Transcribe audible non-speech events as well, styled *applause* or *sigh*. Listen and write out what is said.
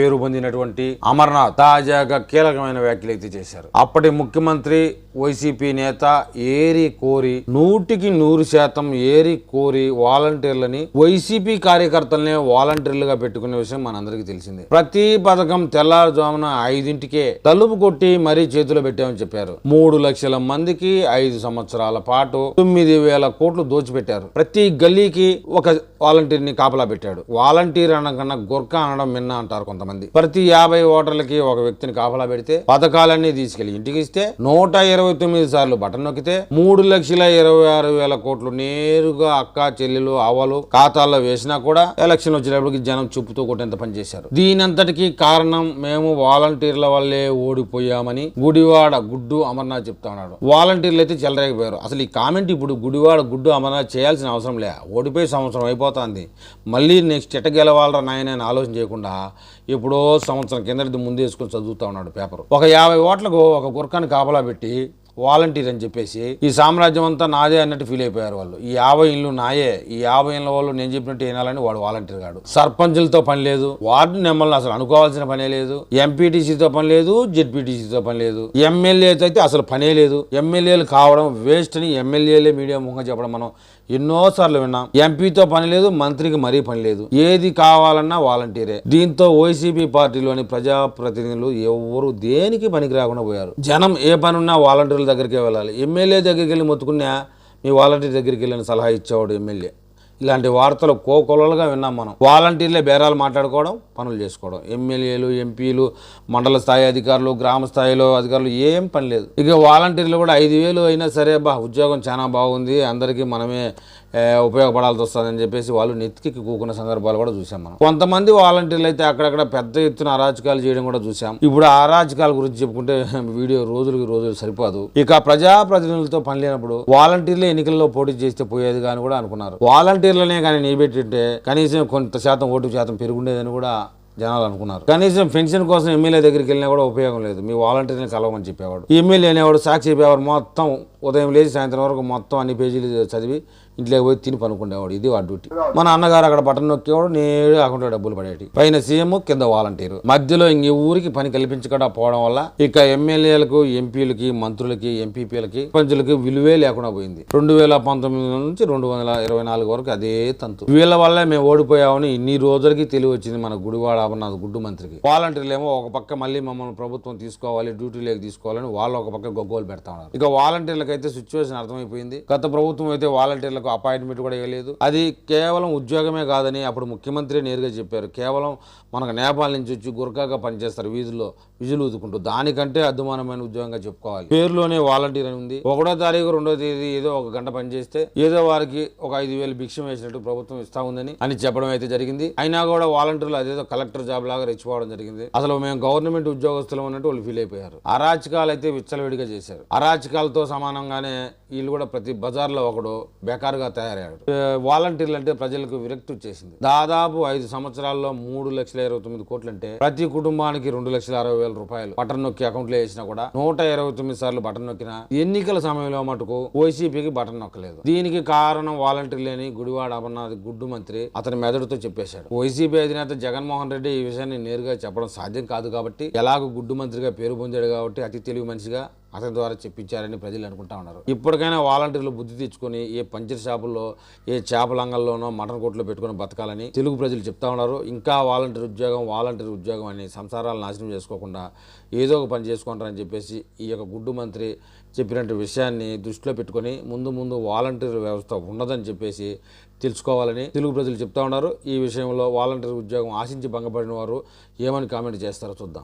పేరు పొందినటువంటి అమర్నాథ్ తాజాగా కీలకమైన వ్యాఖ్యలు అయితే చేశారు. అప్పటి ముఖ్యమంత్రి వైసీపీ నేత ఏరి కోరి నూటికి నూరు శాతం ఏరి కోరి వాలంటీర్లని వైసీపీ కార్యకర్తలనే వాలంటీర్లుగా పెట్టుకునే విషయం మనందరికీ తెలిసిందే. ప్రతి పథకం తెల్లారుజామున ఐదింటికే తలుపు కొట్టి మరీ చేతిలో పెట్టామని చెప్పారు. మూడు లక్షల మందికి ఐదు సంవత్సరాల పాటు తొమ్మిది వేల కోట్లు దోచిపెట్టారు. ప్రతి గల్లీకి ఒక వాలంటీర్ని కాపలా పెట్టాడు. వాలంటీర్ అనకన్నా గుర్కా అనడం మిన్న అంటారు కొంతమంది. ప్రతి యాభై ఓటర్లకి ఒక వ్యక్తిని కాపలా పెడితే పథకాలన్నీ తీసుకెళ్ళి ఇంటికి ఇస్తే నూట ఇరవై తొమ్మిది సార్లు బటన్ నొక్కితే మూడు లక్షల ఇరవై ఆరు వేల కోట్లు నేరుగా అక్క చెల్లెలు అవ్వలు ఖాతాల్లో వేసినా కూడా ఎలక్షన్ వచ్చేటప్పటికి జనం చూపుతూ కొట్టేంత పని చేశారు. దీనంతటికి కారణం మేము వాలంటీర్ల వల్లే ఓడిపోయామని గుడివాడ గుడ్డు అమర్నాథ్ చెప్తా ఉన్నాడు. వాలంటీర్లు అయితే చెలరేకపోయారు అసలు ఈ కామెంట్ ఇప్పుడు గుడివాడ గుడ్డు అమర్నాథ్ చేయాల్సిన అవసరం లే. ఓడిపోయి సంవత్సరం అయిపోతుంది. మళ్ళీ నెక్స్ట్ ఎట్ట గెలవాలరా నాయన ఆలోచన చేయకుండా ఎప్పుడో సంవత్సరం కిందటి ముందేసుకొని చదువుతా ఉన్నాడు పేపర్. ఒక యాభై ఓట్లకు ఒక గుర్కాన్ని కాపలా పెట్టి వాలంటీర్ అని చెప్పేసి ఈ సామ్రాజ్యం అంతా నాదే అన్నట్టు ఫీల్ అయిపోయారు వాళ్ళు. ఈ యాభై ఇళ్ళు నాయే ఈ యాభై ఇళ్ళ వాళ్ళు నేను చెప్పినట్టు వినాలని వాడు వాలంటీర్ గాడు. సర్పంచులతో పని లేదు వార్డు నెంబర్లు అసలు అనుకోవాల్సిన పనే లేదు ఎంపీటీసీతో పని లేదు జెడ్పీటీసీతో పని లేదు. ఎమ్మెల్యేతో అయితే అసలు పనే లేదు. ఎమ్మెల్యేలు కావడం వేస్ట్ అని ఎమ్మెల్యేలే మీడియా ముఖం చెప్పడం మనం ఎన్నోసార్లు విన్నాం. ఎంపీతో పని లేదు మంత్రికి మరీ పని లేదు. ఏది కావాలన్నా వాలంటీరే. దీంతో వైసీపీ పార్టీలోని ప్రజాప్రతినిధులు ఎవరు దేనికి పనికి రాకుండా పోయారు. జనం ఏ పని ఉన్నా వాలంటీర్ల దగ్గరికే వెళ్ళాలి. ఎమ్మెల్యే దగ్గరికి వెళ్ళి మొత్తుకున్నా మీ వాలంటీర్ దగ్గరికి వెళ్ళిన సలహా ఇచ్చేవాడు ఎమ్మెల్యే. ఇలాంటి వార్తలు కోకొలలుగా విన్నాం మనం. వాలంటీర్లే బేరాలు మాట్లాడుకోవడం పనులు చేసుకోవడం. ఎమ్మెల్యేలు ఎంపీలు మండల స్థాయి అధికారులు గ్రామ స్థాయిలో అధికారులు ఏం పని లేదు. ఇక వాలంటీర్లు కూడా ఐదు వేలు అయినా సరే బా ఉద్యోగం చాలా బాగుంది అందరికీ మనమే ఉపయోగపడాల్సి వస్తుందని చెప్పేసి వాళ్ళు నెత్తికి కూకున్న సందర్భాలు కూడా చూసాం మనం. కొంతమంది వాలంటీర్లు అయితే అక్కడక్కడ పెద్ద ఎత్తున అరాచకాలు చేయడం కూడా చూసాం. ఇప్పుడు అరాచకాల గురించి చెప్పుకుంటే *laughs* వీడియో రోజులకి రోజులు సరిపోదు. ఇక ప్రజాప్రతినిధులతో పని లేనప్పుడు వాలంటీర్లే ఎన్నికల్లో పోటీ చేస్తే పోయేది కానీ కూడా అనుకున్నారు. వాలంటీర్ పేర్లనే కానీ నిలబెట్టింటే కనీసం కొంత శాతం ఓటు శాతం పెరుగుండేదని కూడా జనాలు అనుకున్నారు. కనీసం పెన్షన్ కోసం ఎమ్మెల్యే దగ్గరికి వెళ్ళినా కూడా ఉపయోగం లేదు. మీ వాలంటీర్ని కలవమని చెప్పేవాడు. ఎమ్మెల్యే అనేవాడు సాక్షి చెప్పేవాడు మొత్తం ఉదయం లేచి సాయంత్రం వరకు మొత్తం అన్ని పేజీలు చదివి ఇంట్లోకి పోయి తిని పనుకునేవాడు ఇది వాడి డ్యూటీ. మన అన్నగారు అక్కడ బటన్ నొక్కేవాడు నేడు అకౌంట్లో డబ్బులు పడేటి. పైన సీఎం కింద వాలంటీర్. మధ్యలో ఇంక ఊరికి పని కల్పించకుండా పోవడం వల్ల ఇక ఎమ్మెల్యేలకు ఎంపీలకి మంత్రులకి ఎంపీపీలకి పంచులకి విలువే లేకుండా పోయింది. రెండు వేల పంతొమ్మిది నుంచి రెండు వందల ఇరవై నాలుగు వరకు అదే తంతు. వీళ్ళ వల్లే మేము ఓడిపోయామని ఇన్ని రోజులకి తెలివి వచ్చింది మన గుడివాడ అమర్నాథ్ గుడ్డు మంత్రికి. వాలంటీర్లు ఏమో ఒక పక్క మళ్ళీ మమ్మల్ని ప్రభుత్వం తీసుకోవాలి డ్యూటీలోకి తీసుకోవాలని వాళ్ళు ఒక పక్క గొగ్గోలు పెడతా ఉన్నారు. ఇక వాలంటీర్లకు అయితే సిచ్యువేషన్ అర్థమైపోయింది. గత ప్రభుత్వం అయితే వాలంటీర్లకు అపాయింట్మెంట్ కూడా ఇవ్వలేదు. అది కేవలం ఉద్యోగమే కాదని అప్పుడు ముఖ్యమంత్రి నేరుగా చెప్పారు. కేవలం మనకు నేపాల్ నుంచి వచ్చి గురకాగా పనిచేస్తారు వీధుల్లో విజులు ఊదుకుంటూ. దానికంటే అద్దుమానమైన ఉద్యోగంగా చెప్పుకోవాలి. పేరులోనే వాలంటీర్ అని ఉంది. ఒకటో తారీఖు రెండో తేదీ ఏదో ఒక గంట పనిచేస్తే ఏదో వారికి ఒక ఐదు వేలు భిక్షం వేసినట్టు ప్రభుత్వం ఇస్తా ఉందని అని చెప్పడం అయితే జరిగింది. అయినా కూడా వాలంటీర్లు అదేదో కలెక్టర్ జాబ్ లాగా రెచ్చిపోవడం జరిగింది. అసలు మేము గవర్నమెంట్ ఉద్యోగస్తులం అన్నట్టు వాళ్ళు ఫీల్ అయిపోయారు. అరాచకాలు అయితే విచ్చలవిడిగా చేశారు. అరాచకాలతో సమానంగానే వీళ్ళు కూడా ప్రతి బజార్లో ఒకడు బెకార్ బేకారుగా తయారయ్యాడు. వాలంటీర్లు అంటే ప్రజలకు విరక్తి వచ్చేసింది. దాదాపు ఐదు సంవత్సరాల్లో మూడు లక్షల ఇరవై తొమ్మిది కోట్లు అంటే ప్రతి కుటుంబానికి రెండు లక్షల అరవై వేల రూపాయలు బటన్ నొక్కి అకౌంట్లో వేసినా కూడా నూట ఇరవై తొమ్మిది సార్లు బటన్ నొక్కిన ఎన్నికల సమయంలో మటుకు వైసీపీకి బటన్ నొక్కలేదు. దీనికి కారణం వాలంటీర్లేని గుడివాడ అమర్నాథ్ గుడ్డు మంత్రి అతని మెదడుతో చెప్పేశాడు. వైసీపీ అధినేత జగన్మోహన్ రెడ్డి ఈ విషయాన్ని నేరుగా చెప్పడం సాధ్యం కాదు కాబట్టి ఎలాగో గుడ్డు మంత్రిగా పేరు పొందాడు కాబట్టి అతి తెలివి మనిషిగా అతని ద్వారా చెప్పించారని ప్రజలు అనుకుంటా ఉన్నారు. ఇప్పటికైనా వాలంటీర్లు బుద్ధి తెచ్చుకొని ఏ పంచర్ షాపుల్లో ఏ చేపలంగంలోనో మటన్ కోట్లో పెట్టుకుని బతకాలని తెలుగు ప్రజలు చెప్తా ఉన్నారు. ఇంకా వాలంటీర్ ఉద్యోగం వాలంటీర్ ఉద్యోగం అని సంసారాలు నాశనం చేసుకోకుండా ఏదో ఒక పని చేసుకుంటారని చెప్పేసి ఈ యొక్క గుడ్డు మంత్రి చెప్పినట్టు విషయాన్ని దృష్టిలో పెట్టుకొని ముందు ముందు వాలంటీర్ వ్యవస్థ ఉండదని చెప్పేసి తెలుసుకోవాలని తెలుగు ప్రజలు చెప్తా ఉన్నారు. ఈ విషయంలో వాలంటీర్ ఉద్యోగం ఆశించి భంగపడిన వారు ఏమని కామెంట్ చేస్తారో చూద్దాం.